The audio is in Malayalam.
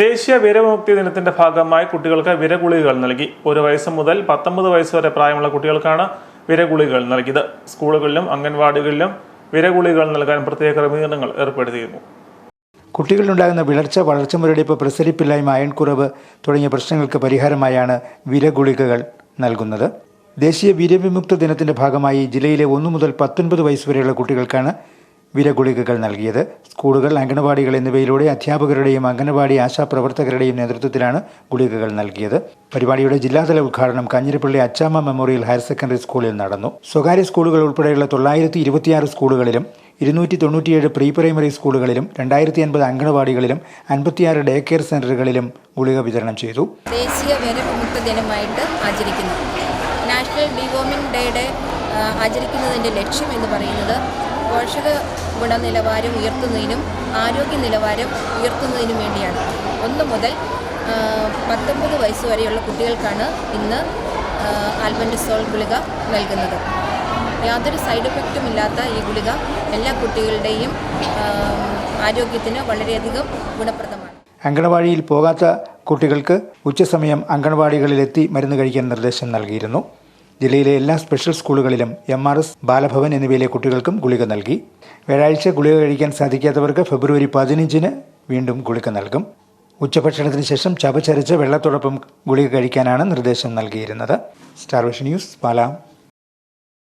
ദേശീയ വിരമുക്തി ദിനത്തിന്റെ ഭാഗമായി കുട്ടികൾക്ക് വിരഗുളികകൾ നൽകി. ഒരു വയസ്സ് മുതൽ പത്തൊമ്പത് വയസ്സ് വരെ പ്രായമുള്ള കുട്ടികൾക്കാണ് വിരഗുളികകൾ നൽകിയത്. സ്കൂളുകളിലും അംഗൻവാടികളിലും വിരഗുളികകൾ നൽകാൻ പ്രത്യേക ക്രമീകരണങ്ങൾ ഏർപ്പെടുത്തിയിരുന്നു. കുട്ടികളിലുണ്ടാകുന്ന വിളർച്ച വളർച്ച മുരടിപ്പ് പ്രസരിപ്പില്ലായ്മ അയൺകുറവ് തുടങ്ങിയ പ്രശ്നങ്ങൾക്ക് പരിഹാരമായാണ് വിരഗുളികകൾ നൽകുന്നത്. ദേശീയ വിരവിമുക്ത ദിനത്തിന്റെ ഭാഗമായി ജില്ലയിലെ ഒന്നു മുതൽ പത്തൊൻപത് വയസ്സ് വരെയുള്ള കുട്ടികൾക്കാണ് വിരഗുളികകൾ നൽകിയത്. സ്കൂളുകൾ അംഗനവാടികൾ എന്നിവയിലൂടെ അധ്യാപകരുടെയും അംഗനവാടി ആശാപ്രവർത്തകരുടെയും നേതൃത്വത്തിലാണ് ഗുളികകൾ നൽകിയത്. പരിപാടിയുടെ ജില്ലാതല ഉദ്ഘാടനം Kanjirappally Achamma memorial higher secondary സ്കൂളിൽ നടന്നു. സ്വകാര്യ സ്കൂളുകൾ ഉൾപ്പെടെയുള്ള തൊള്ളായിരത്തി ഇരുപത്തിയാറ് സ്കൂളുകളിലും ഇരുന്നൂറ്റി തൊണ്ണൂറ്റിയേഴ് പ്രീ പ്രൈമറി സ്കൂളുകളിലും രണ്ടായിരത്തി അൻപത് അംഗനവാടികളിലും അൻപത്തിയാറ് ഡേ കെയർ സെന്ററുകളിലും ഗുളിക വിതരണം ചെയ്തു. ദേശീയ വിരവിമുക്ത ദിനമായിട്ട് ആചരിക്കുന്നു. നാഷണൽ ഡിവോമിംഗ് ഡേയുടെ ആചരിക്കുന്നതിന്റെ ലക്ഷ്യം എന്ന് പറയുന്നത് പോഷക ഗുണനിലവാരം ഉയർത്തുന്നതിനും ആരോഗ്യ നിലവാരം ഉയർത്തുന്നതിനും വേണ്ടിയാണ്. ഒന്ന് മുതൽ പത്തൊമ്പത് വയസ്സ് വരെയുള്ള കുട്ടികൾക്കാണ് ഇന്ന് ആൽബൻഡിസോൾ ഗുളിക നൽകുന്നത്. യാതൊരു സൈഡ് എഫക്റ്റും ഇല്ലാത്ത ഈ ഗുളിക എല്ലാ കുട്ടികളുടെയും ആരോഗ്യത്തിന് വളരെയധികം ഗുണപ്രദമാണ്. അങ്കണവാടിയിൽ പോകാത്ത കുട്ടികൾക്ക് ഉച്ചസമയം അങ്കണവാടികളിലെത്തി മരുന്ന് കഴിക്കാൻ നിർദ്ദേശം നൽകിയിരുന്നു. ജില്ലയിലെ എല്ലാ സ്പെഷ്യൽ സ്കൂളുകളിലും എം ആർ എസ് ബാലഭവൻ എന്നിവയിലെ കുട്ടികൾക്കും ഗുളിക നൽകി. വ്യാഴാഴ്ച ഗുളിക കഴിക്കാൻ സാധിക്കാത്തവർക്ക് ഫെബ്രുവരി പതിനഞ്ചിന് വീണ്ടും ഗുളിക നൽകും. ഉച്ചഭക്ഷണത്തിന് ശേഷം ചവച്ചരച്ച് വെള്ളത്തോടൊപ്പം ഗുളിക കഴിക്കാനാണ് നിർദ്ദേശം നൽകിയിരുന്നത്. Starvation news പാലാം.